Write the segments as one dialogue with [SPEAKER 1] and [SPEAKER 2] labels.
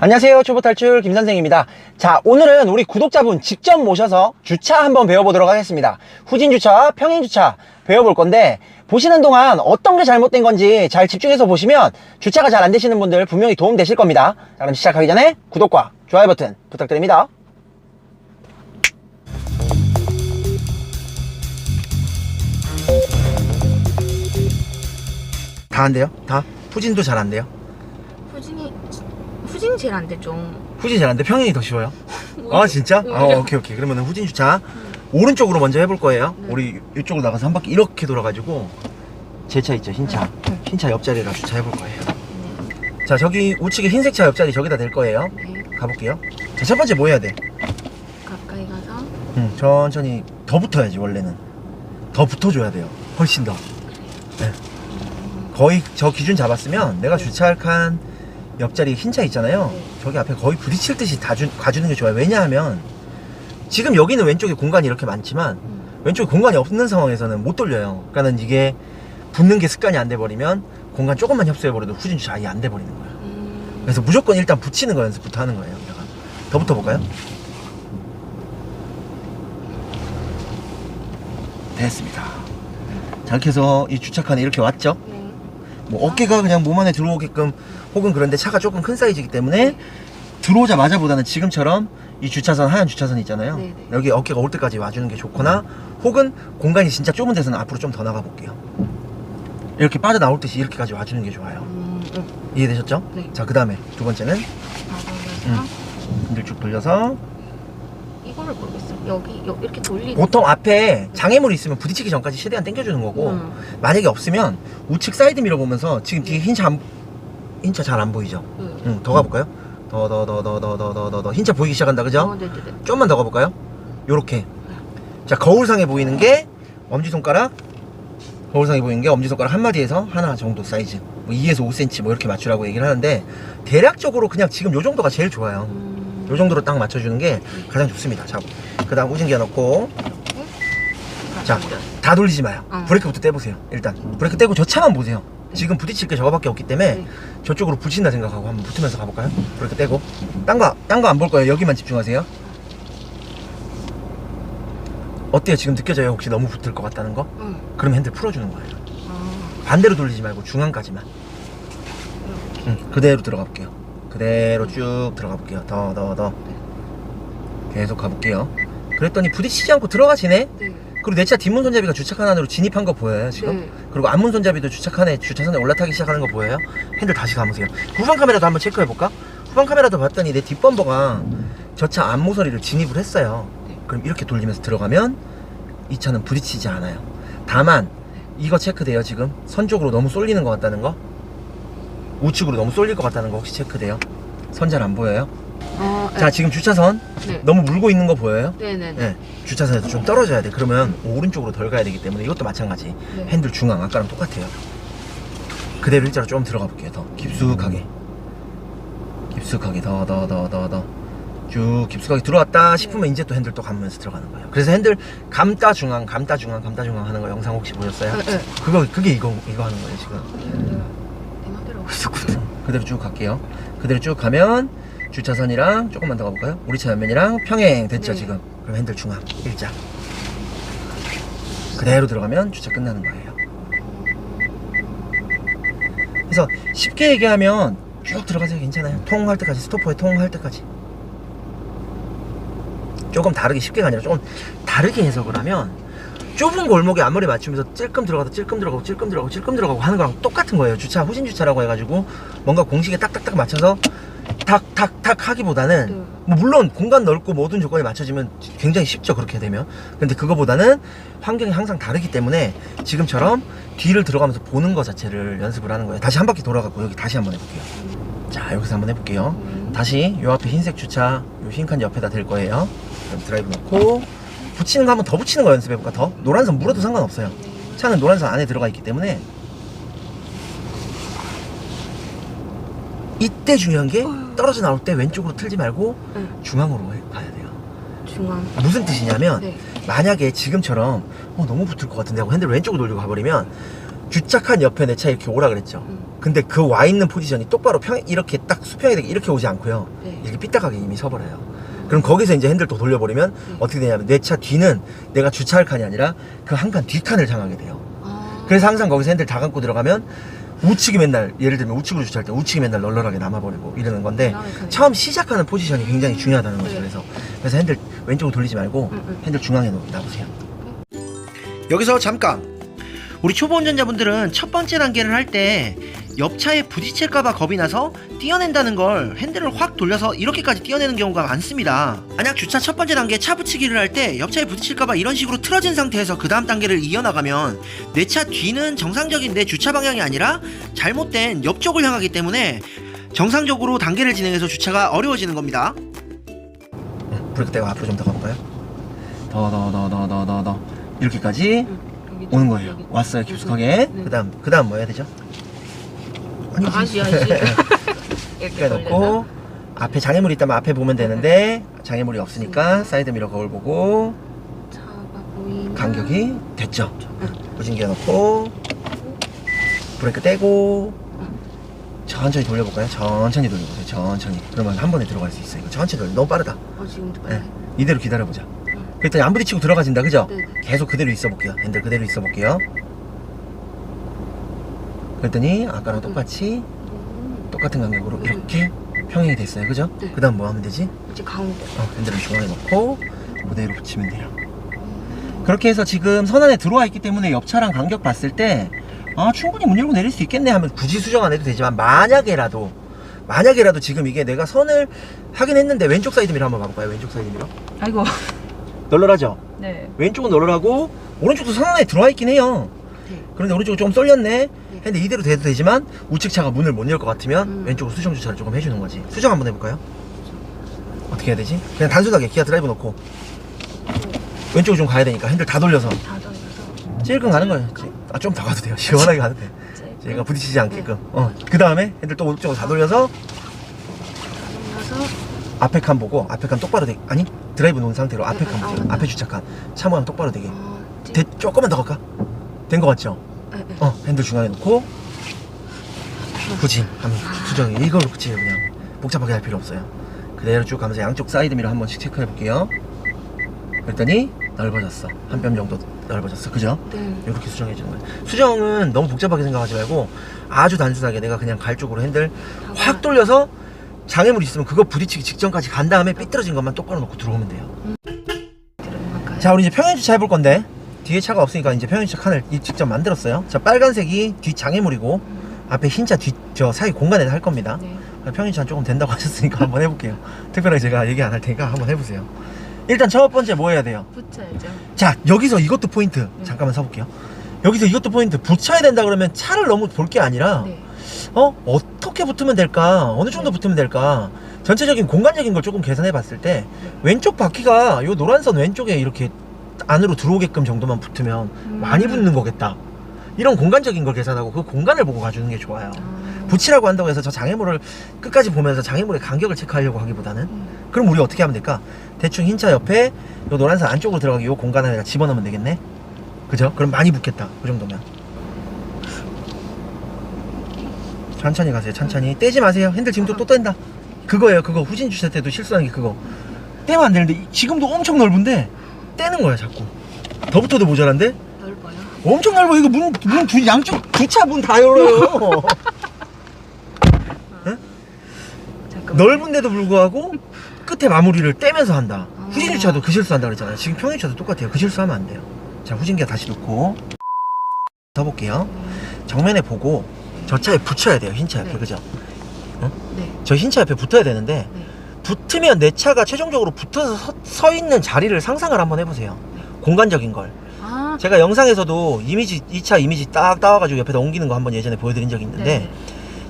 [SPEAKER 1] 안녕하세요. 초보 탈출 김 선생입니다. 자, 오늘은 우리 구독자분 직접 모셔서 주차 한번 배워보도록 하겠습니다. 후진 주차, 평행 주차 배워볼 건데 보시는 동안 어떤 게 잘못된 건지 잘 집중해서 보시면 주차가 잘 안 되시는 분들 분명히 도움 되실 겁니다. 자, 그럼 시작하기 전에 구독과 좋아요 버튼 부탁드립니다. 다 안 돼요? 다? 후진도 잘 안 돼요?
[SPEAKER 2] 후진이 후진이 제일 안 되죠.
[SPEAKER 1] 후진 잘 안 돼? 평행이 더 쉬워요? 아 진짜? 어, 오케이 오케이 그러면 후진 주차 오른쪽으로 먼저 해볼 거예요
[SPEAKER 2] 네.
[SPEAKER 1] 우리 이쪽으로 나가서 한 바퀴 이렇게 돌아가지고 제 차 있죠 흰차
[SPEAKER 2] 네.
[SPEAKER 1] 흰차 옆자리에다 주차 해볼 거예요 자 저기 우측에 흰색 차 옆자리 저기다 댈 거예요
[SPEAKER 2] 네.
[SPEAKER 1] 가볼게요 자 첫 번째 뭐 해야 돼?
[SPEAKER 2] 가까이 가서
[SPEAKER 1] 음, 천천히 더 붙어야지 원래는 더 붙어줘야 돼요 훨씬 더 네. 거의 저 기준 잡았으면 내가 주차할 칸 옆자리 흰 차 있잖아요
[SPEAKER 2] 네.
[SPEAKER 1] 저기 앞에 거의 부딪힐 듯이 다 주, 가주는 게 좋아요 왜냐하면 지금 여기는 왼쪽에 공간이 이렇게 많지만
[SPEAKER 2] 음.
[SPEAKER 1] 왼쪽에 공간이 없는 상황에서는 못 돌려요 그러니까는 이게 붙는 게 습관이 안 돼 버리면 공간 조금만 협소해 버려도 후진 주차 아예 안 돼 버리는 거예요
[SPEAKER 2] 음.
[SPEAKER 1] 그래서 무조건 일단 붙이는 거 연습부터 하는 거예요 내가 더 붙어 볼까요? 됐습니다 자 이렇게 해서 이 주차칸에 이렇게 왔죠
[SPEAKER 2] 네.
[SPEAKER 1] 뭐 어깨가 그냥 몸 안에 들어오게끔 혹은 그런데 차가 조금 큰 사이즈이기 때문에 들어오자마자 보다는 지금처럼 이 주차선 하얀 주차선 있잖아요
[SPEAKER 2] 네네.
[SPEAKER 1] 여기 어깨가 올 때까지 와주는 게 좋거나 혹은 공간이 진짜 좁은 데서는 앞으로 좀 더 나가 볼게요 이렇게 빠져나올 듯이 이렇게까지 와주는 게 좋아요
[SPEAKER 2] 음. 음.
[SPEAKER 1] 이해되셨죠?
[SPEAKER 2] 네.
[SPEAKER 1] 자그 다음에 두 번째는
[SPEAKER 2] 나가면서
[SPEAKER 1] 핸들 쭉 돌려서
[SPEAKER 2] 이거를 모르겠어. 여기 여, 이렇게 돌리는.
[SPEAKER 1] 보통 앞에 장애물이 있으면 부딪히기 전까지 최대한 당겨주는 거고
[SPEAKER 2] 음.
[SPEAKER 1] 만약에 없으면 우측 사이드 미러 보면서 지금 뒤에 흰차 안, 흰차 잘 안 보이죠?
[SPEAKER 2] 음.
[SPEAKER 1] 응, 더 가볼까요? 더, 더, 더, 더, 더, 더, 더, 더, 더. 흰차 보이기 시작한다, 그죠?
[SPEAKER 2] 어, 네네네.
[SPEAKER 1] 좀만 더 가볼까요? 요렇게. 자, 거울상에 보이는 게 엄지손가락. 거울상에 보이는 게 엄지손가락 한 마디에서 하나 정도 사이즈. 뭐 2에서 5cm 뭐 이렇게 맞추라고 얘기를 하는데, 대략적으로 그냥 지금 요 정도가 제일 좋아요.
[SPEAKER 2] 음.
[SPEAKER 1] 요 정도로 딱 맞춰주는 게 가장 좋습니다. 자, 그 다음 우진기어 넣고, 자, 다 돌리지 마요.
[SPEAKER 2] 어.
[SPEAKER 1] 브레이크부터 떼보세요. 일단. 브레이크 떼고 저 차만 보세요. 지금 부딪힐 게 저거밖에 없기 때문에
[SPEAKER 2] 네.
[SPEAKER 1] 저쪽으로 붙인다 생각하고 한번 붙으면서 가볼까요? 브레이크 떼고. 딴 거, 딴거 안 볼 거예요. 여기만 집중하세요. 어때요? 지금 느껴져요? 혹시 너무 붙을 것 같다는 거?
[SPEAKER 2] 응.
[SPEAKER 1] 그럼 핸들 풀어주는 거예요.
[SPEAKER 2] 아.
[SPEAKER 1] 반대로 돌리지 말고 중앙까지만. 응, 그대로 들어가 볼게요. 그대로 쭉 들어가 볼게요. 더, 더, 더. 계속 가볼게요. 그랬더니 부딪히지 않고 들어가지네?
[SPEAKER 2] 네.
[SPEAKER 1] 그리고 내 차 뒷문 손잡이가 주차칸 안으로 진입한 거 보여요, 지금?
[SPEAKER 2] 네.
[SPEAKER 1] 그리고 앞문 손잡이도 주차칸에 주차선에 올라타기 시작하는 거 보여요? 핸들 다시 감으세요. 후방 카메라도 한번 체크해 볼까? 후방 카메라도 봤더니 내 뒷범버가 저 차 앞모서리를 진입을 했어요.
[SPEAKER 2] 네.
[SPEAKER 1] 그럼 이렇게 돌리면서 들어가면 이 차는 부딪히지 않아요. 다만 이거 체크돼요 지금 선 쪽으로 너무 쏠리는 것 같다는 거 우측으로 너무 쏠릴 것 같다는 거 혹시 체크돼요? 선 잘 안 보여요?
[SPEAKER 2] 어, 네.
[SPEAKER 1] 자 지금 주차선
[SPEAKER 2] 네.
[SPEAKER 1] 너무 물고 있는 거 보여요?
[SPEAKER 2] 네네네.
[SPEAKER 1] 네, 주차선에서 좀 떨어져야 돼. 그러면 오른쪽으로 덜 가야 되기 때문에 이것도 마찬가지.
[SPEAKER 2] 네.
[SPEAKER 1] 핸들 중앙 아까랑 똑같아요. 그대로 일자로 좀 들어가 볼게요. 더 깊숙하게. 깊숙하게 더 더 더 더 더. 쭉 깊숙하게 들어왔다 싶으면 이제 또 핸들 또 감으면서 들어가는 거예요. 그래서 핸들 감다 중앙, 감다 중앙, 감다 중앙 하는 거 영상 혹시 보셨어요?
[SPEAKER 2] 네. 네.
[SPEAKER 1] 그거 그게 이거 이거 하는 거예요 지금.
[SPEAKER 2] 내 맘대로 하고 있었거든.
[SPEAKER 1] 그대로 쭉 갈게요. 그대로 쭉 가면 주차선이랑 조금만 더 가볼까요? 우리 차 옆면이랑 평행 됐죠
[SPEAKER 2] 네.
[SPEAKER 1] 지금. 그럼 핸들 중앙 일자. 그대로 들어가면 주차 끝나는 거예요. 그래서 쉽게 얘기하면 쭉 들어가세요 괜찮아요. 통할 때까지 스토퍼에 통할 때까지. 조금 다르게 쉽게가 아니라 조금 다르게 해석을 하면 좁은 골목에 앞머리 맞추면서 찔끔 들어가다 찔끔 들어가고 찔끔 들어가고 찔끔 들어가고 하는 거랑 똑같은 거예요. 주차 후진 주차라고 해가지고 뭔가 공식에 딱딱딱 맞춰서 탁탁탁 하기보다는
[SPEAKER 2] 네.
[SPEAKER 1] 뭐 물론 공간 넓고 모든 조건이 맞춰지면 굉장히 쉽죠 그렇게 되면. 근데 그거보다는 환경이 항상 다르기 때문에 지금처럼 뒤를 들어가면서 보는 거 자체를 연습을 하는 거예요. 다시 한 바퀴 돌아가고 여기 다시 한번 해볼게요. 자 여기서 한번 해볼게요.
[SPEAKER 2] 음.
[SPEAKER 1] 다시 요 앞에 흰색 주차 요 흰칸 옆에다 댈 거예요. 그럼 드라이브 넣고 붙이는 거 한번 더 붙이는 거 연습해볼까? 더? 노란선 물어도 상관없어요. 차는 노란선 안에 들어가 있기 때문에 이때 중요한 게 떨어져 나올 때 왼쪽으로 틀지 말고
[SPEAKER 2] 네.
[SPEAKER 1] 중앙으로 가야 돼요
[SPEAKER 2] 중앙.
[SPEAKER 1] 무슨 뜻이냐면
[SPEAKER 2] 네.
[SPEAKER 1] 만약에 지금처럼 어, 너무 붙을 것 같은데 하고 핸들 왼쪽으로 돌리고 가버리면 주차칸 옆에 내 차 이렇게 오라 그랬죠.
[SPEAKER 2] 음.
[SPEAKER 1] 근데 그 와 있는 포지션이 똑바로 평 이렇게 딱 수평이 되게 이렇게 오지 않고요.
[SPEAKER 2] 네.
[SPEAKER 1] 이렇게 삐딱하게 이미 서버려요. 그럼 거기서 이제 핸들 또 돌려버리면
[SPEAKER 2] 네.
[SPEAKER 1] 어떻게 되냐면 내 차 뒤는 내가 주차할 칸이 아니라 그 한 칸 뒷칸을 향하게 돼요.
[SPEAKER 2] 아.
[SPEAKER 1] 그래서 항상 거기서 핸들 다 감고 들어가면 우측이 맨날 예를 들면 우측으로 주차할 때 우측이 맨날 널널하게 남아버리고 이러는 건데
[SPEAKER 2] 그러니까요.
[SPEAKER 1] 처음 시작하는 포지션이 굉장히 중요하다는 거죠.
[SPEAKER 2] 네.
[SPEAKER 1] 그래서 그래서 핸들 왼쪽으로 돌리지 말고
[SPEAKER 2] 음, 음.
[SPEAKER 1] 핸들 중앙에 놓- 놔보세요. 여기서 잠깐. 우리 초보 운전자분들은 첫 번째 단계를 할 때 옆차에 부딪힐까봐 겁이 나서 띄어낸다는 걸 핸들을 확 돌려서 이렇게까지 띄어내는 경우가 많습니다. 만약 주차 첫 번째 단계 차 붙이기를 할 때 옆차에 부딪힐까봐 이런 식으로 틀어진 상태에서 그 다음 단계를 이어나가면 내 차 뒤는 정상적인 내 주차 방향이 아니라 잘못된 옆쪽을 향하기 때문에 정상적으로 단계를 진행해서 주차가 어려워지는 겁니다. 브레이크 떼고 앞으로 좀 더 가볼까요? 더 더 더 더 더 더 더 이렇게까지
[SPEAKER 2] 음,
[SPEAKER 1] 오는
[SPEAKER 2] 좀,
[SPEAKER 1] 거예요. 왔어요 깊숙하게.
[SPEAKER 2] 네.
[SPEAKER 1] 그다음 그다음 뭐 해야 되죠?
[SPEAKER 2] 아니지 아니지. 이렇게
[SPEAKER 1] 이렇게. 놓고 앞에 장애물이 있다면 앞에 보면 되는데 장애물이 없으니까 사이드 미러 거울 보고
[SPEAKER 2] 차가
[SPEAKER 1] 간격이 됐죠.
[SPEAKER 2] 응.
[SPEAKER 1] 후진기어 놓고 브레이크 떼고 천천히 돌려볼까요? 천천히 돌려보세요. 천천히. 그러면 한 번에 들어갈 수 있어요. 이거 천천히 돌려. 너무 빠르다.
[SPEAKER 2] 어 지금도
[SPEAKER 1] 네.
[SPEAKER 2] 빨리.
[SPEAKER 1] 이대로 기다려보자.
[SPEAKER 2] 응.
[SPEAKER 1] 그랬더니 안 부딪히고 들어가진다. 그죠?
[SPEAKER 2] 네네.
[SPEAKER 1] 계속 그대로 있어 볼게요. 핸들 그대로 있어 볼게요. 그랬더니 아까랑 똑같이
[SPEAKER 2] 음.
[SPEAKER 1] 똑같은 간격으로 이렇게 평행이 됐어요. 그죠?
[SPEAKER 2] 네.
[SPEAKER 1] 그 다음 뭐 하면 되지?
[SPEAKER 2] 이제 가운데.
[SPEAKER 1] 어, 핸들을 중앙에 놓고 그대로 붙이면 돼요. 그렇게 해서 지금 선 안에 들어와 있기 때문에 옆차랑 간격 봤을 때 아, 충분히 문 열고 내릴 수 있겠네 하면 굳이 수정 안 해도 되지만 만약에라도 만약에라도 지금 이게 내가 선을 하긴 했는데 왼쪽 사이드 미러 한번 봐볼까요? 왼쪽 사이드 미러
[SPEAKER 3] 아이고.
[SPEAKER 1] 널널하죠?
[SPEAKER 3] 네.
[SPEAKER 1] 왼쪽은 널널하고 오른쪽도 선 안에 들어와 있긴 해요.
[SPEAKER 2] 네.
[SPEAKER 1] 그런데 오른쪽은 좀 쏠렸네. 근데 이대로 돼도 되지만 우측 차가 문을 못 열 것 같으면
[SPEAKER 2] 음.
[SPEAKER 1] 왼쪽으로 수정 주차를 조금 해주는 거지. 수정 한번 해볼까요? 어떻게 해야 되지? 그냥 단순하게 기아 드라이브 놓고 왼쪽으로 좀 가야 되니까 핸들 다 돌려서
[SPEAKER 2] 다 돌려서.
[SPEAKER 1] 찔끔 가는 거예요. 아 좀 더 가도 돼요. 시원하게 가도 돼.
[SPEAKER 2] 이제
[SPEAKER 1] 얘가 부딪히지 않게끔. 어. 그 다음에 핸들 또 오른쪽으로 다 돌려서
[SPEAKER 2] 돌려서
[SPEAKER 1] 앞에 칸 보고 앞에 칸 똑바로 되게 아니 드라이브 놓은 상태로 앞에 칸
[SPEAKER 2] 아,
[SPEAKER 1] 보세요.
[SPEAKER 2] 아,
[SPEAKER 1] 앞에 주차칸 차 모양 똑바로 되게.
[SPEAKER 2] 어, 찌-
[SPEAKER 1] 대, 조금만 더 갈까? 된 거 같죠?
[SPEAKER 2] 네, 네.
[SPEAKER 1] 어 핸들 중앙에 놓고 후진 하면 수정이 이걸로 끝이에요 그냥 복잡하게 할 필요 없어요. 그대로 쭉 가면서 양쪽 사이드 미러 한 번씩 체크해 볼게요. 그랬더니 넓어졌어. 한 뼘 정도 넓어졌어. 그죠?
[SPEAKER 2] 네.
[SPEAKER 1] 이렇게 수정해 주는 거예요. 수정은 너무 복잡하게 생각하지 말고 아주 단순하게 내가 그냥 갈 쪽으로 핸들 확 돌려서 장애물 있으면 그거 부딪히기 직전까지 간 다음에 삐뚤어진 것만 똑바로 놓고 들어오면 돼요.
[SPEAKER 2] 들어갈까요?
[SPEAKER 1] 자 우리 이제 평행 주차 해볼 건데 뒤에 차가 없으니까 이제 평행 주차 칸을 이- 직접 만들었어요. 자 빨간색이 뒤 장애물이고 앞에 흰차 뒤 저 사이 공간에다 할 겁니다.
[SPEAKER 2] 네.
[SPEAKER 1] 평행 주차 조금 된다고 하셨으니까 한번 해볼게요. 특별하게 제가 얘기 안 할 테니까 한번 해보세요. 일단 첫 번째 뭐 해야 돼요?
[SPEAKER 2] 붙여야죠.
[SPEAKER 1] 자 여기서 이것도 포인트. 잠깐만 서볼게요. 여기서 이것도 포인트. 붙여야 된다 그러면 차를 너무 볼 게 아니라
[SPEAKER 2] 네.
[SPEAKER 1] 어? 어떻게 붙으면 될까? 어느 정도
[SPEAKER 2] 네.
[SPEAKER 1] 붙으면 될까? 전체적인 공간적인 걸 조금 계산해 봤을 때 왼쪽 바퀴가 요 노란 선 왼쪽에 이렇게 안으로 들어오게끔 정도만 붙으면
[SPEAKER 2] 음.
[SPEAKER 1] 많이 붙는 거겠다. 이런 공간적인 걸 계산하고 그 공간을 보고 가주는 게 좋아요.
[SPEAKER 2] 아,
[SPEAKER 1] 붙이라고 한다고 해서 저 장애물을 끝까지 보면서 장애물의 간격을 체크하려고 하기보다는
[SPEAKER 2] 음.
[SPEAKER 1] 그럼 우리 어떻게 하면 될까? 대충 흰 차 옆에 요 노란 선 안쪽으로 들어가게 요 공간 안에다 집어넣으면 되겠네? 그죠? 그럼 많이 붙겠다. 그 정도면. 천천히 가세요 천천히. 떼지 마세요. 핸들 지금도 또 뗀다. 그거예요 그거. 후진 주차 때도 실수하는 게 그거. 떼면 안 되는데 이- 지금도 엄청 넓은데 떼는 거야 자꾸. 더 붙어도 모자란데?
[SPEAKER 2] 넓어요.
[SPEAKER 1] 엄청 넓어. 이거 문, 문 두, 양쪽 두 차 문 다 열어요.
[SPEAKER 2] 잠깐만.
[SPEAKER 1] 넓은데도 불구하고 끝에 마무리를 떼면서 한다.
[SPEAKER 2] 아.
[SPEAKER 1] 후진 주차도 그 실수한다 그랬잖아요. 지금 평행 주차도 똑같아요. 그 실수하면 안 돼요. 자 후진기어 다시 놓고 서볼게요. 정면에 보고 저 차에 붙여야 돼요. 흰 차 옆에.
[SPEAKER 2] 네.
[SPEAKER 1] 그죠?
[SPEAKER 2] 네.
[SPEAKER 1] 저 흰 차 옆에 붙어야 되는데
[SPEAKER 2] 네.
[SPEAKER 1] 붙으면 내 차가 최종적으로 붙어서 서, 서 있는 자리를 상상을 한번 해보세요 공간적인 걸
[SPEAKER 2] 아.
[SPEAKER 1] 제가 영상에서도 이미지 이 차 이미지 딱 따와가지고 옆에다 옮기는 거 한번 예전에 보여드린 적이 있는데
[SPEAKER 2] 네.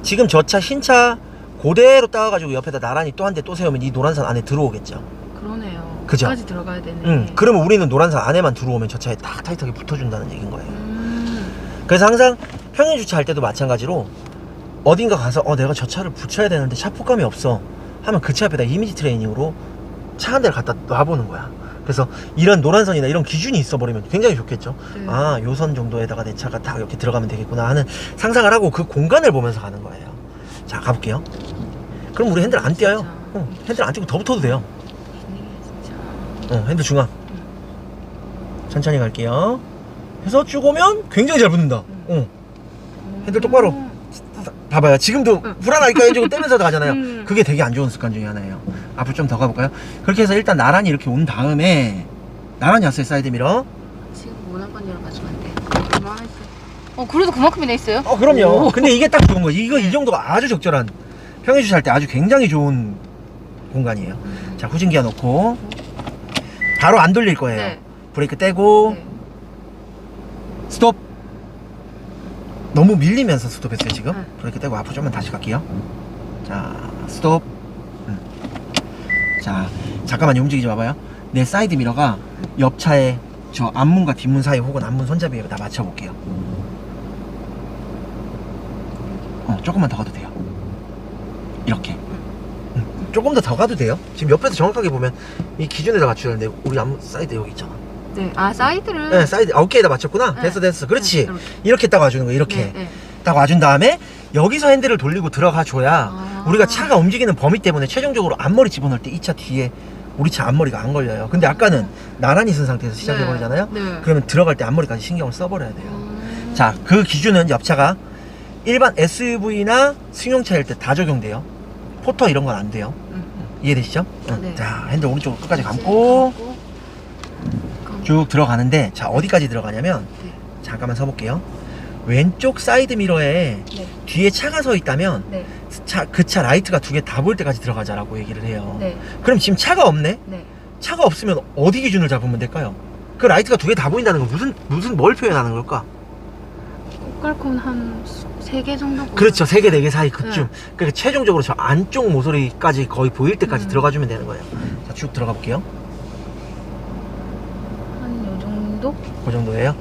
[SPEAKER 1] 지금 저차 흰차 그대로 따와가지고 옆에다 나란히 또 한 대 또 세우면 이 노란선 안에 들어오겠죠
[SPEAKER 2] 그러네요.
[SPEAKER 1] 그죠?
[SPEAKER 2] 까지 들어가야 되네.
[SPEAKER 1] 응 그러면 우리는 노란선 안에만 들어오면 저 차에 딱 타이트하게 붙어준다는 얘기인 거예요
[SPEAKER 2] 음.
[SPEAKER 1] 그래서 항상 평행 주차할 때도 마찬가지로 어딘가 가서 어 내가 저 차를 붙여야 되는데 차폭감이 없어 하면 그 차 앞에다 이미지 트레이닝으로 차 한 대를 갖다 놔보는 거야 그래서 이런 노란선이나 이런 기준이 있어버리면 굉장히 좋겠죠.
[SPEAKER 2] 네.
[SPEAKER 1] 아, 요선 정도에다가 내 차가 딱 이렇게 들어가면 되겠구나 하는 상상을 하고 그 공간을 보면서 가는 거예요. 자, 가볼게요. 그럼 우리 핸들 안 떼어요. 어, 핸들 안 떼고 더 붙어도 돼요. 어, 핸들 중앙. 천천히 갈게요. 해서 쭉 오면 굉장히 잘 붙는다. 어. 핸들 똑바로. 봐봐요. 지금도
[SPEAKER 2] 응.
[SPEAKER 1] 불안하니까 해주고 떼면서 가잖아요.
[SPEAKER 2] 음.
[SPEAKER 1] 그게 되게 안 좋은 습관 중에 하나예요. 앞으로 좀 더 가볼까요? 그렇게 해서 일단 나란히 이렇게 온 다음에 나란히 왔어요. 사이드 미러.
[SPEAKER 2] 지금 모나건이랑 맞으면 안 돼요. 그만했어요. 어, 그래도 그만큼이나 있어요?
[SPEAKER 1] 어, 그럼요.
[SPEAKER 2] 오.
[SPEAKER 1] 근데 이게 딱 좋은 거지. 이거 이 정도가 아주 적절한 평행 주차할 때 아주 굉장히 좋은 공간이에요.
[SPEAKER 2] 음.
[SPEAKER 1] 자, 후진기어 놓고 바로 안 돌릴 거예요.
[SPEAKER 2] 네.
[SPEAKER 1] 브레이크 떼고
[SPEAKER 2] 네.
[SPEAKER 1] 스톱. 너무 밀리면서 스톱했어요 지금.
[SPEAKER 2] 네.
[SPEAKER 1] 브레이크 떼고 앞으로 좀만 다시 갈게요. 자, 스톱. 음. 자, 잠깐만요. 움직이지 마봐요. 내 사이드 미러가 옆 차에 저 앞문과 뒷문 사이 혹은 앞문 손잡이에 다 맞춰볼게요. 어, 조금만 더 가도 돼요. 이렇게. 음, 조금 더 더 가도 돼요. 지금 옆에서 정확하게 보면 이 기준에다 맞춰야 되는데 우리 앞문 사이드 여기 있잖아.
[SPEAKER 2] 네. 아, 사이드를.
[SPEAKER 1] 네, 사이드 어깨에다 맞췄구나.
[SPEAKER 2] 네.
[SPEAKER 1] 됐어, 됐어. 그렇지.
[SPEAKER 2] 네, 이렇게.
[SPEAKER 1] 이렇게 딱 와주는 거야. 이렇게
[SPEAKER 2] 네, 네.
[SPEAKER 1] 딱 와준 다음에 여기서 핸들을 돌리고 들어가 줘야
[SPEAKER 2] 아.
[SPEAKER 1] 우리가 차가 움직이는 범위 때문에 최종적으로 앞머리 집어넣을 때 이 차 뒤에 우리 차 앞머리가 안 걸려요. 근데 아까는 나란히 쓴 상태에서 시작해 버리잖아요.
[SPEAKER 2] 네. 네.
[SPEAKER 1] 그러면 들어갈 때 앞머리까지 신경을 써버려야 돼요.
[SPEAKER 2] 음.
[SPEAKER 1] 자, 그 기준은 옆차가 일반 SUV나 승용차일 때 다 적용돼요. 포터 이런 건 안 돼요.
[SPEAKER 2] 음.
[SPEAKER 1] 이해되시죠? 응.
[SPEAKER 2] 네.
[SPEAKER 1] 자, 핸들 오른쪽으로 끝까지 감고
[SPEAKER 2] 감고.
[SPEAKER 1] 쭉 들어가는데 자 어디까지 들어가냐면
[SPEAKER 2] 네.
[SPEAKER 1] 잠깐만 서볼게요. 왼쪽 사이드 미러에
[SPEAKER 2] 네.
[SPEAKER 1] 뒤에 차가 서 있다면
[SPEAKER 2] 네.
[SPEAKER 1] 차, 그 차 라이트가 두 개다 보일 때까지 들어가자라고 얘기를 해요.
[SPEAKER 2] 네.
[SPEAKER 1] 그럼 지금 차가 없네?
[SPEAKER 2] 네.
[SPEAKER 1] 차가 없으면 어디 기준을 잡으면 될까요? 그 라이트가 두 개 다 보인다는 건 무슨, 무슨, 뭘 표현하는 걸까?
[SPEAKER 2] 꽃갈콘 한 세 개 정도.
[SPEAKER 1] 그렇죠. 세 개, 네 개 사이 그쯤.
[SPEAKER 2] 네.
[SPEAKER 1] 그러니까 최종적으로 저 안쪽 모서리까지 거의 보일 때까지
[SPEAKER 2] 음.
[SPEAKER 1] 들어가주면 되는 거예요. 자, 쭉 들어가 볼게요.
[SPEAKER 2] 한요 정도?
[SPEAKER 1] 그 정도예요.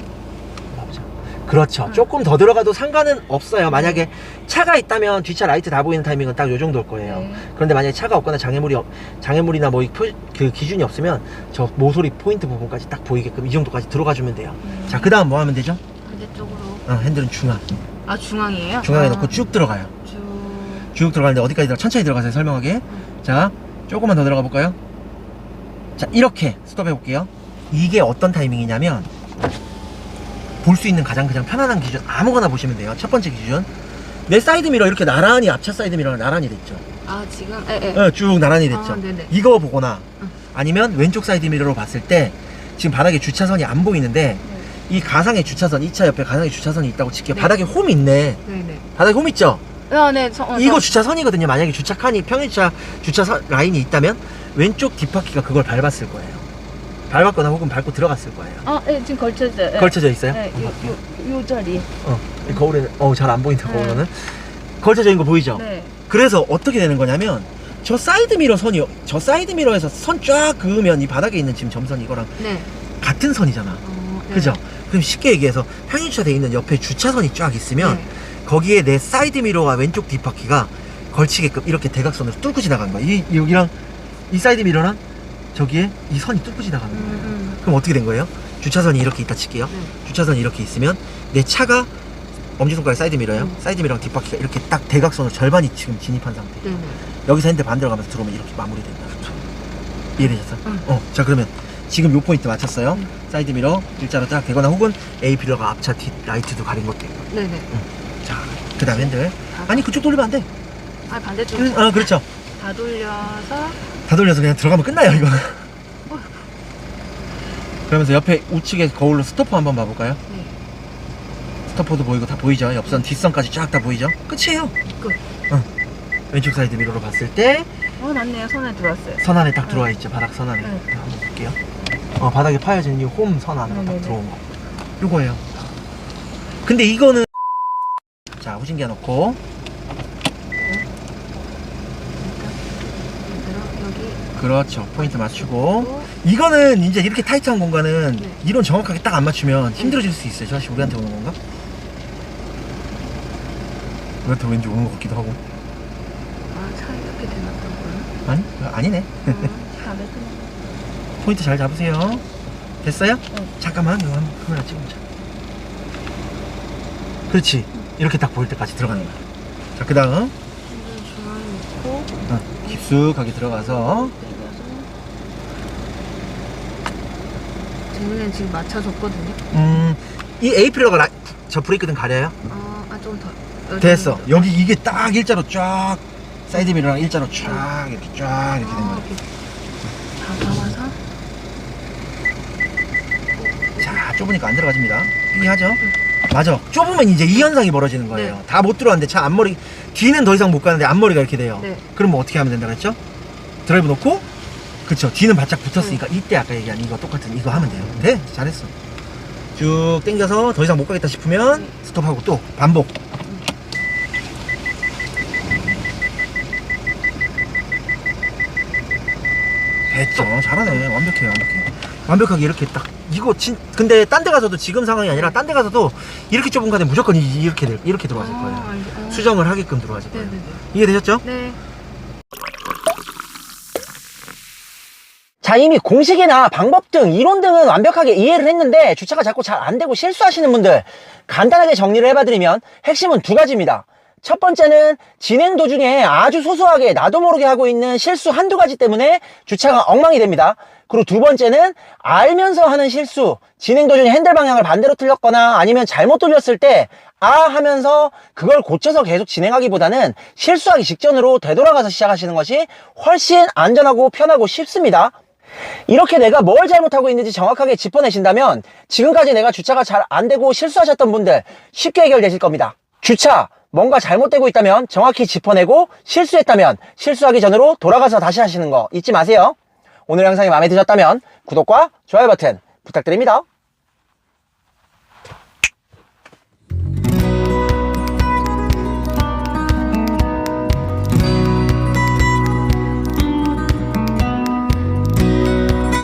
[SPEAKER 1] 그렇죠.
[SPEAKER 2] 음.
[SPEAKER 1] 조금 더 들어가도 상관은 없어요. 만약에 차가 있다면 뒷차 라이트 다 보이는 타이밍은 딱 요 정도일 거예요.
[SPEAKER 2] 네.
[SPEAKER 1] 그런데 만약에 차가 없거나 장애물이 없- 장애물이나 뭐 그 기준이 없으면 저 모서리 포인트 부분까지 딱 보이게끔 이 정도까지 들어가 주면 돼요.
[SPEAKER 2] 음.
[SPEAKER 1] 자, 그 다음 뭐 하면 되죠?
[SPEAKER 2] 반대쪽으로.
[SPEAKER 1] 어, 핸들은 중앙.
[SPEAKER 2] 아 중앙이에요?
[SPEAKER 1] 중앙에
[SPEAKER 2] 아,
[SPEAKER 1] 놓고 쭉 들어가요.
[SPEAKER 2] 쭉.
[SPEAKER 1] 쭉 들어가는데 어디까지 들어? 천천히 들어가세요. 설명하게. 자, 조금만 더 들어가 볼까요? 자, 이렇게 스톱해 볼게요. 이게 어떤 타이밍이냐면 볼 수 있는 가장 그냥 편안한 기준 아무거나 보시면 돼요. 첫 번째 기준. 내 사이드 미러 이렇게 나란히 앞차 사이드 미러가 나란히 됐죠.
[SPEAKER 2] 아 지금 에에.
[SPEAKER 1] 어, 쭉 나란히 됐죠.
[SPEAKER 2] 아.
[SPEAKER 1] 이거 보거나
[SPEAKER 2] 응.
[SPEAKER 1] 아니면 왼쪽 사이드 미러로 봤을 때 지금 바닥에 주차선이 안 보이는데 이 가상의 주차선, 이 차 옆에 가상의 주차선이 있다고 칠게요.
[SPEAKER 2] 네.
[SPEAKER 1] 바닥에 홈이 있네.
[SPEAKER 2] 네네.
[SPEAKER 1] 바닥에 홈 있죠?
[SPEAKER 2] 아, 네. 저, 어,
[SPEAKER 1] 이거
[SPEAKER 2] 저-
[SPEAKER 1] 주차선이거든요. 만약에 주차칸이 평일차 주차 라인이 있다면 왼쪽 뒷바퀴가 그걸 밟았을 거예요. 밟았거나 혹은 밟고 들어갔을 거예요.
[SPEAKER 2] 아, 네, 지금 걸쳐져. 네.
[SPEAKER 1] 걸쳐져 있어요?
[SPEAKER 2] 네, 요, 요, 요 자리.
[SPEAKER 1] 어, 이 거울에는 어 잘 안 보인다
[SPEAKER 2] 네.
[SPEAKER 1] 거울에는 걸쳐져 있는 거 보이죠?
[SPEAKER 2] 네.
[SPEAKER 1] 그래서 어떻게 되는 거냐면 저 사이드 미러 선이 저 사이드 미러에서 선 쫙 그으면 이 바닥에 있는 지금 점선 이거랑
[SPEAKER 2] 네.
[SPEAKER 1] 같은 선이잖아.
[SPEAKER 2] 어, 네.
[SPEAKER 1] 그죠? 그럼 쉽게 얘기해서 평행주차 돼 있는 옆에 주차선이 쫙 있으면
[SPEAKER 2] 네.
[SPEAKER 1] 거기에 내 사이드 미러와 왼쪽 뒷바퀴가 걸치게끔 이렇게 대각선으로 뚫고 지나간 거야. 이 여기랑 이 사이드 미러랑 저기에 이 선이 뚫고 지나가는 거예요.
[SPEAKER 2] 음,
[SPEAKER 1] 그럼 어떻게 된 거예요? 주차선이 이렇게 있다 칠게요.
[SPEAKER 2] 음. 네.
[SPEAKER 1] 주차선이 이렇게 있으면 내 차가 엄지손가락 사이드 미러예요.
[SPEAKER 2] 음.
[SPEAKER 1] 사이드 미러랑 뒷바퀴가 이렇게 딱 대각선으로 절반이 지금 진입한 상태.
[SPEAKER 2] 네네.
[SPEAKER 1] 여기서 핸들 반대로 가면서 들어오면 이렇게 마무리된다. 이해되셨어?
[SPEAKER 2] 응.
[SPEAKER 1] 어, 자 그러면 지금 요 포인트 맞췄어요.
[SPEAKER 2] 응.
[SPEAKER 1] 사이드 미러 일자로 딱 되거나 혹은 A 피러가 앞차 뒷 라이트도 가린 것도 있고.
[SPEAKER 2] 네네.
[SPEAKER 1] 자, 그다음 핸들. 아니 그쪽 돌리면 안 돼.
[SPEAKER 2] 아, 반대쪽.
[SPEAKER 1] 그, 아 그렇죠.
[SPEAKER 2] 다 돌려서.
[SPEAKER 1] 다 돌려서 그냥 들어가면 끝나요 이거는. 그러면서 옆에 우측에 거울로 스토퍼 한번 봐볼까요?
[SPEAKER 2] 네.
[SPEAKER 1] 스토퍼도 보이고 다 보이죠? 옆선 뒷선까지 쫙 다 보이죠? 끝이에요.
[SPEAKER 2] 끝.
[SPEAKER 1] 응. 왼쪽 사이드 미러로 봤을 때선
[SPEAKER 2] 어, 맞네요. 손에 들어왔어요.
[SPEAKER 1] 안에 딱 들어와 있죠. 바닥 선 안에.
[SPEAKER 2] 응.
[SPEAKER 1] 자, 한번 볼게요. 어, 바닥에 파여진 이 홈 선 안에 딱
[SPEAKER 2] 네네네.
[SPEAKER 1] 들어온 거. 요거예요. 근데 이거는 자 후진기어 놓고
[SPEAKER 2] 여기.
[SPEAKER 1] 그렇죠. 포인트 맞추고
[SPEAKER 2] 또.
[SPEAKER 1] 이거는 이제 이렇게 타이트한 공간은
[SPEAKER 2] 네.
[SPEAKER 1] 이론 정확하게 딱 안 맞추면 힘들어질 수 있어요. 저 사실 우리한테 오는 건가? 우리한테 왠지 오는 것 같기도 하고.
[SPEAKER 2] 아, 차 이렇게 되나 보구나.
[SPEAKER 1] 아니? 아니네.
[SPEAKER 2] 아, 400.
[SPEAKER 1] 포인트 잘 잡으세요. 됐어요? 잠깐만 이거 한번 카메라 찍어보자. 그렇지. 이렇게 딱 보일 때까지 들어가는 거야. 자, 그 다음
[SPEAKER 2] 중앙에
[SPEAKER 1] 어, 깊숙하게 들어가서
[SPEAKER 2] 재민이는 지금 맞춰줬거든요.
[SPEAKER 1] 음, 이 필러가 라, 저 브레이크등 가려요?
[SPEAKER 2] 아, 아, 좀 더.
[SPEAKER 1] 됐어. 여기 이게 딱 일자로 쫙 사이드 미러랑 일자로 쫙 이렇게 쫙 이렇게 된
[SPEAKER 2] 아,
[SPEAKER 1] 거야.
[SPEAKER 2] 이렇게 다 담아서.
[SPEAKER 1] 자, 좁으니까 안 들어가집니다. 삐 하죠? 맞아. 좁으면 이제 이 현상이 벌어지는 거예요.
[SPEAKER 2] 네.
[SPEAKER 1] 다 못 들어왔는데 차 앞머리, 뒤는 더 이상 못 가는데 앞머리가 이렇게 돼요.
[SPEAKER 2] 네.
[SPEAKER 1] 그럼 뭐 어떻게 하면 된다 그랬죠? 드라이브 놓고, 그쵸. 뒤는 바짝 붙었으니까 이때 아까 얘기한 이거 똑같은 이거 하면 돼요. 네, 잘했어. 쭉 당겨서 더 이상 못 가겠다 싶으면
[SPEAKER 2] 네.
[SPEAKER 1] 스톱하고 또 반복. 됐죠. 잘하네. 완벽해요, 완벽해. 완벽하게 이렇게 딱 이거 진 근데 딴 데 가서도 지금 상황이 아니라 딴 데 가서도 이렇게 좁은 가든 무조건 이- 이렇게 될- 이렇게 들어왔을 거예요.
[SPEAKER 2] 아, 알겠- 어.
[SPEAKER 1] 수정을 하게끔 들어왔을 거예요.
[SPEAKER 2] 네네네.
[SPEAKER 1] 이해되셨죠?
[SPEAKER 2] 네.
[SPEAKER 1] 자, 이미 공식이나 방법 등 이론 등은 완벽하게 이해를 했는데 주차가 자꾸 잘 안 되고 실수하시는 분들 간단하게 정리를 해봐드리면 핵심은 두 가지입니다. 첫 번째는 진행 도중에 아주 소소하게 나도 모르게 하고 있는 실수 한두 가지 때문에 주차가 엉망이 됩니다. 그리고 두 번째는 알면서 하는 실수, 진행 도중에 핸들 방향을 반대로 틀렸거나 아니면 잘못 돌렸을 때 아 하면서 그걸 고쳐서 계속 진행하기보다는 실수하기 직전으로 되돌아가서 시작하시는 것이 훨씬 안전하고 편하고 쉽습니다. 이렇게 내가 뭘 잘못하고 있는지 정확하게 짚어내신다면 지금까지 내가 주차가 잘 안 되고 실수하셨던 분들 쉽게 해결되실 겁니다. 주차 뭔가 잘못되고 있다면 정확히 짚어내고 실수했다면 실수하기 전으로 돌아가서 다시 하시는 거 잊지 마세요. 오늘 영상이 마음에 드셨다면 구독과 좋아요 버튼 부탁드립니다.